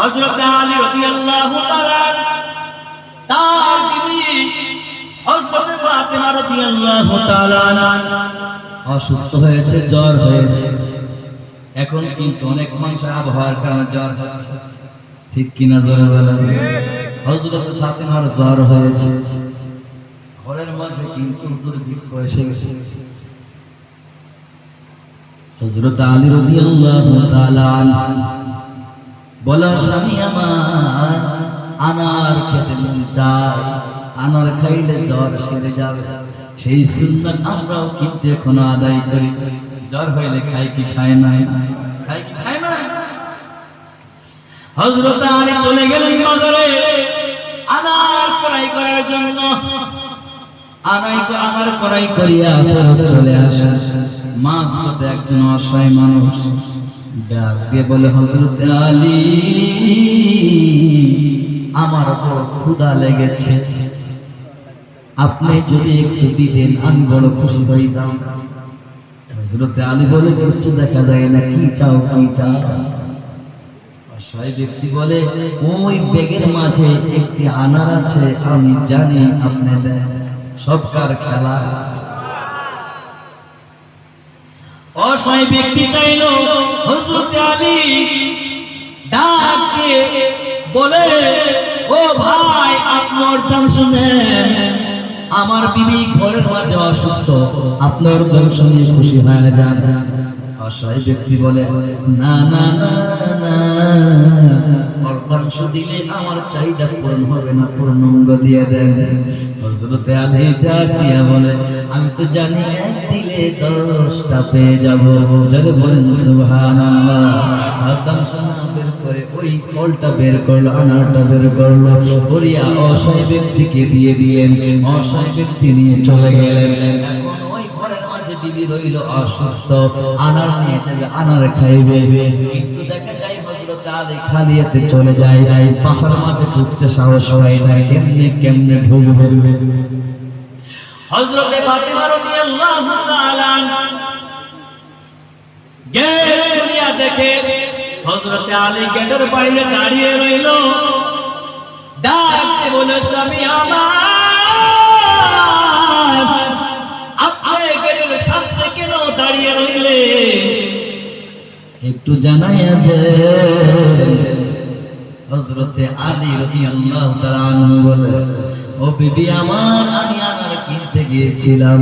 হযরত আলী রাদিয়াল্লাহু তাআলা তার বিবি হযরত ফাতেমা রাদিয়াল্লাহু তাআলা অসুস্থ হয়েছে, জ্বর হয়েছে। এখন কিন্তু অনেক মানুষের আবহাওয়ার কারণে জ্বর হচ্ছে। ঠিক কিনা জোরে বলেন? হযরত ফাতেমার জ্বর হয়েছে। ঘরের মাঝে কিন্তু দুর্ভিক্ষ এসে গেছে। হযরত আলী রাদিয়াল্লাহু তাআলা বলা স্বামী আমার, আনার খেতে মন চায়, আনার খাইলে জ্বর সেরে যাবে। সেই সুন্নাত আমরাও কিন্তু এখনও আদায় করি। জ্বর হইলে খাই কি খায় না খাই কি খায় না হযরত আলী চলে গেলেন বাজারে। আনার ক্রয় করার জন্য। আনাই আনার ক্রয় চলে আসে মাছ পথে একজন অসহায় মানুষ ডাক বলে, হযরত আলী, আমার বড় ক্ষুধা লেগেছে। আপনি যদি একটু দিতেন আমি বড় খুশি হইতাম হযরত আলী বলে কিচ্ছু দেখা যায় না, কি চাও কি চাও? অসহায় ব্যক্তি বলে, ওই ব্যাগের মাঝে একটি আনার আছে, আমি জানি আপনি সবকার খেলা? অসহায় ব্যক্তি চাইল হজরত আলী ডাকে, বলে, ও ভাই, আপনার দাম শুনেন আমার বিবি ঘরের মাঝে অসুস্থ, আপনার দাম শুনে খুশি হয়ে যান। অসহায় ব্যক্তি বলে না না না না। অর্ধাংশ দিলে আমার চাহিদা পূরণ হবে না? পূর্ণাঙ্গ দিয়ে দেন। হজরতে বলে, আমি তো জানি আনারটা বের করল। করিয়া অসহায় দিয়ে দিলেন। নিয়ে চলে ওই ঘরের অসুস্থ। আনার নিয়ে যাবে, আনার খাইবে। কিন্তু দেখা যায় হযরত আলী চলে যায় নাই পাশার মাঝে ঢুকতে সাহস হয় না কেমনে কেমনে ঢুকবে হযরত দাঁড়িয়ে রইল। ডাকতে বলে, স্বামী আমার, আপনি গেটের সামনে কেন দাঁড়িয়ে রইলে একটু জানাইয়া দেন হযরতে আলী তাআলা আনহু বলে ও বিবি আমার আমি কিনতে গিয়েছিলাম।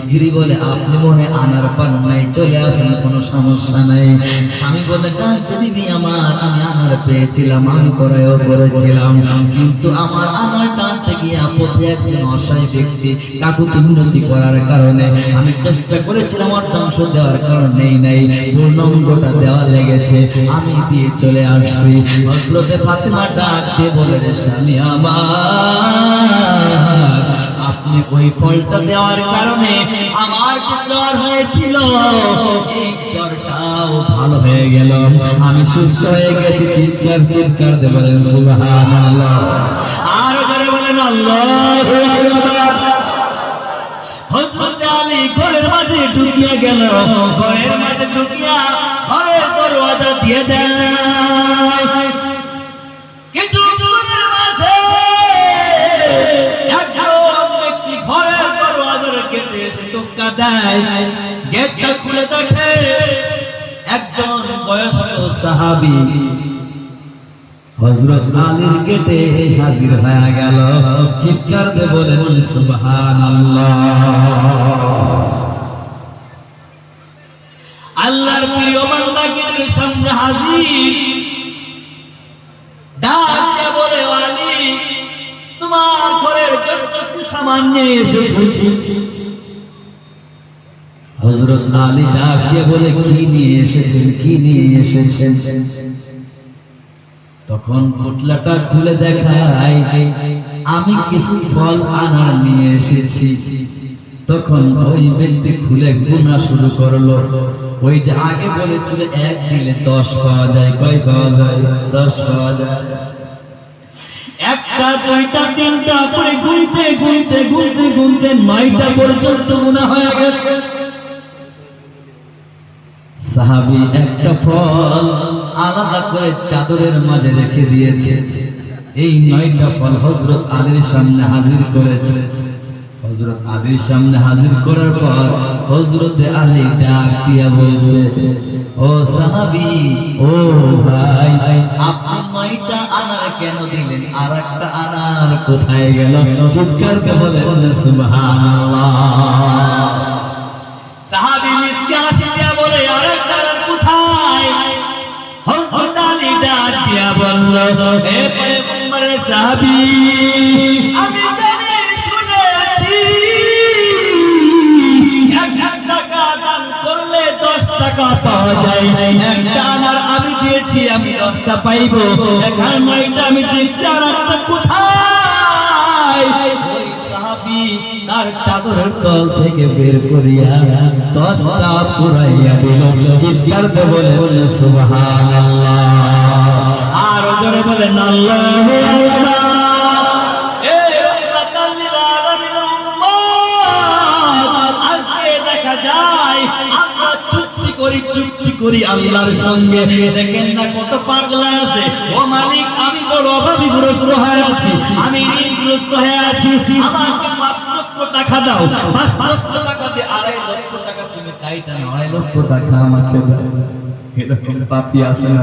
স্ত্রী বলে, আপনি মনে আনার পান নাই, চলে আসেন, কোনো সমস্যা নাই। আমি বলে ডাক বিবি আমার, আমি আনার পেয়েছিলাম, আমি করাইও করেছিলাম। কিন্তু আমার আনার টানতে গিয়ে পথে একজন অসহায় ব্যক্তি কাকুতি মিনতি করার কারণে আমি চেষ্টা করেছিলাম অর্ধাংশ দেওয়ার কারণেই নাই, পূর্ণাঙ্গটা দেওয়া লেগেছে, আমি দিয়ে চলে আসছি। হজরতে ফাতেমা ডাক দিয়ে বলে, রে স্বামী আমার ওই ফলটা দেওয়ার কারণে আমার যে জ্বর হয়েছিল। ভালো হয়ে গেল। আমি সুস্থ হয়ে গেছি। চিৎকার চিৎকার আর জোরে বলেন ঘরের মাঝে ঢুকিয়া গেল। ঘরের মাঝে ঢুকিয়া ঘরের দিয়ে দেয় দেয় গেটটা খুলে দেখে একজন বয়স্ক সাহাবী হযরত আলীর গেটে হাজির হয়ে গেল। চিৎকার দিয়ে বলেন আল্লাহর প্রিয় বান্দা গেটের সামনে হাজির। ডাক বলে, আলী, তোমার ঘরের যতটুকু সামান নিয়ে এসেছি হযরত আলী ডাক দিয়ে বলে, কি নিয়ে এসেছেন? কি নিয়ে এসেছেন? তখন পোটলাটা খুলে দেখায়, আমি কিছু ফল আনার নিয়ে এসেছি। তখন ওই ব্যক্তি খুলে গুণা শুরু করল। ওই যে আগে বলেছিল, এক দিলে দশ পাওয়া যায়। কয় পাওয়া যায়? দশ পাওয়া যায়। একটা, দুইটা, তিনটা করে গুনতে গুনতে গুনতে গুনতে, নয়টা পর্যন্ত গুণা হয়ে গেছে। সাহাবি একটা ফল আলাদা করে চাদরের মাঝে রেখে দিয়েছে। এই নয়টা ফল হজরত আলীর সামনে হাজির করেছে। হজরত আলীর সামনে হাজির করার পর হজরত আলী ডাক দিয়া বলছে, ও সাহাবি, ও ভাই, আপনি নয়টা আনার কেন দিলেন? আর একটা আনার কোথায় গেল? চিৎকার করে বলেন সুবহানাল্লাহ। আমি পাইব। এখানে নয়টা আমি দিয়েছি আর একটা কোথায়? থেকে বের করিয়া দশটা পুরাইয়া দিল। চিৎকার বলে সুবহানাল্লাহ। আর বলেন আল্লাহ করি চুক্তি করি আল্লাহর সঙ্গে। দেখেন না কত পাগলা আছে। ও মালিক, আমি বড় অভাবীগ্রস্ত হয়ে আছি। আমি ঋণগ্রস্ত হয়ে আছি। আমাকে পাঁচ লক্ষ টাকা দাও। পাঁচ লক্ষ টাকা দিয়ে আড়াই লক্ষ টাকা তুমি চাইটা না আড়াই লক্ষ টাকা আমাকে দাও। এরকম পাপি আছে না?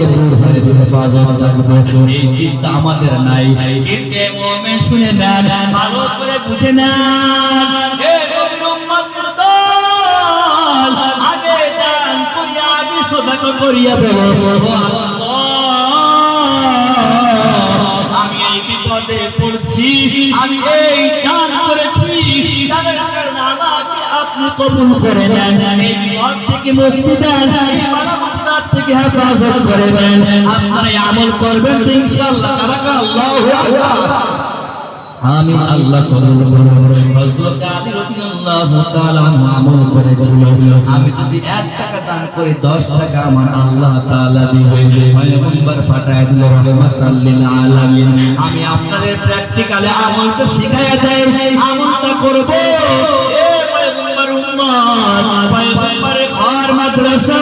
থেকে দূর হয়ে হেফাজত থাকব এই চিন্তা আমাদের নাই শুনে নেন, ভালো করে বুঝে বলো আমি এই বিপদে পড়ছি, আমি এই দান করেছি। আপনি কবুল করে নেন। এই বিপদ থেকে মুক্তি দেন। থেকে হেফাজত করে নেন আপনারা আমল করবেন তো ইনশাআল্লাহ। কারা আল্লাহু। আকবার আমি আল্লাহ কবুল করুন হযরত আলী রাদিয়াল্লাহু তাআলা আমল করেছিল। আমি যদি 1 টাকা দান করি 10 টাকা আমার আল্লাহ তাআলা দিবে। পয়গম্বর ফাটায় দিল, রহমাতাল লিল আলামিন। আমি আপনাদের প্র্যাকটিক্যালে আমলটা শিখায়া দেই। আমলটা করব। এ পয়গম্বর উম্মত, পয়গম্বরের ঘর, মাদ্রাসা।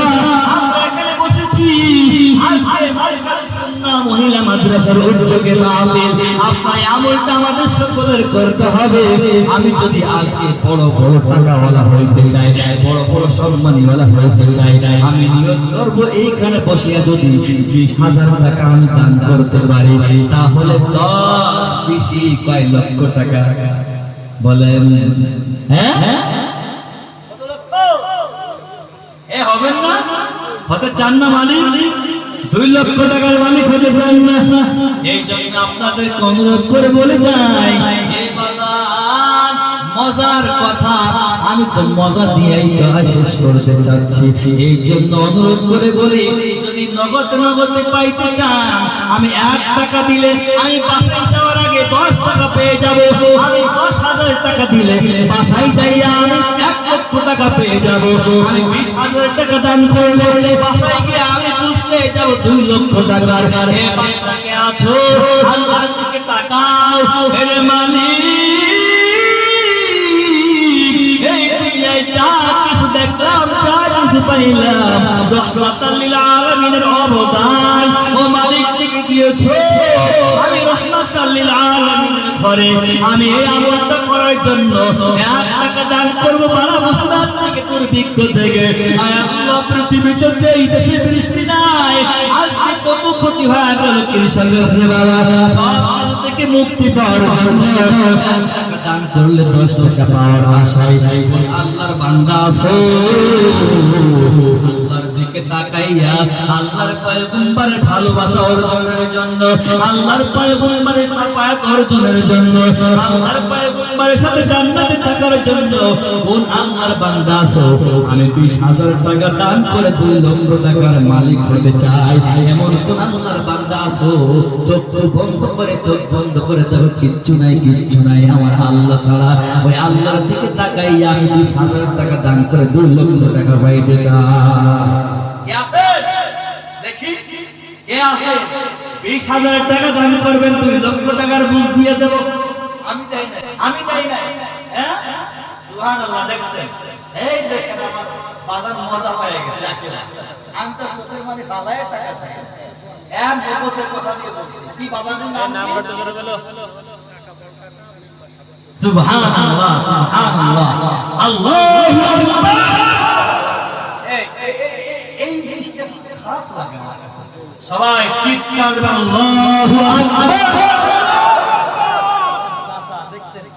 মহিলা মাদ্রাসার উদ্যোগে মাহফিল। আপনার আমলটা আমাদের সকলের করতে হবে। আমি যদি আজকে বড় বড় টাকাওয়ালা হইতে চাই, বড় বড় সম্মানীওয়ালা হইতে চাই, আমি নিয়ত করব এইখানে বসিয়া যদি বিশ হাজার টাকা আমি দান করতে পারি, তাহলে দশ বেশি কয় লক্ষ টাকা? বলেন। হ্যাঁ? এ হবেন না? হতে চান না মালিক? দুই লক্ষ টাকার মালিক হতে চান না। এই জন্য আপনাদেরকে অনুরোধ করে বলে যাই মজার কথা। আমি তো মজা দিয়েই কথা শেষ করতে চাচ্ছি। এই জন্য অনুরোধ করে বলি, যদি নগদ নগদে পাইতে চান, আমি এক টাকা দিলে আমি বাসায় দশ টাকা পেয়ে যাব। আমি দশ হাজার টাকা দিলে বাসায় যাইয়া আমি এক লক্ষ টাকা পেয়ে যাব। আমি বিশ হাজার টাকা দান করলে বাসায় গিয়ে আমি বুঝতে যাব দুই লক্ষ টাকার হে আছো? আল্লাহর দিকে কিছু দেখলাম কিছু পাইলাম রহমাতাল লিল আলামিনের অবদান। দিয়েছ। আমি রহমাতাল লিল আলামিনের ঘরে আমি এই আমলটা করার জন্য এক টাকা দান করব বালা মুসিবত থেকে দুর্ভিক্ষ থেকে। আল্লাহ পৃথিবীতে এই দেশে বৃষ্টি নাই। আজকে কত ক্ষতি হয়ে গেল কৃষকের বাবা। থেকে মুক্তি পাওয়ার দান করলে দশ টাকা পাওয়ার আশায়। আল্লাহর বান্দা আছে। দিকে তাকাইয়া আল্লাহর পয়গম্বরের ভালোবাসা অর্জনের জন্য, আল্লাহর পয়গম্বরের শাফায়াত অর্জনের জন্য, আল্লাহর পয়গম্বরের সাথে জান্নাতে থাকার জন্য কোন আল্লাহর বান্দা আছো। আমি বিশ হাজার টাকা দান করে দুই লক্ষ টাকার মালিক হতে চাই। এমন কোন আল্লাহর বান্দা আছো? চোখ বন্ধ করে, চোখ বন্ধ করে দেখো, কিচ্ছু নাই কিচ্ছু নাই। আমার আল্লাহ ছাড়া ওই আল্লাহর দিকে তাকাই আমি বিশ হাজার টাকা দান করে দুই লক্ষ টাকা পাইতে চাই। কে আছে? বিশ হাজার টাকা দান করবেন দুই লক্ষ টাকার বুঝ দিয়ে দেব। আমি দেই না আমি দেই না হ্যাঁ? দেখছেন? এই দেখেন আমার বাজার মজা পেয়ে গেছে আমি তো চোখের মানে বালায় টাকা চাই। এর বিপদের কথা নিয়ে বলছি। কি বাবাজির নাম কি? সুবহানাল্লাহ সুবহানাল্লাহ। আল্লাহু আকবার! এই এই এই- এই- এই জিনিসটা খারাপ লাগে। সবাই চিৎকার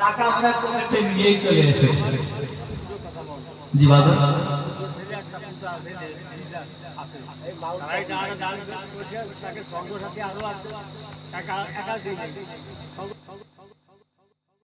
টাকা আমরা পকেটে নিয়েই চলে এসেছি। জি বাজার সঙ্গ সাথে আরও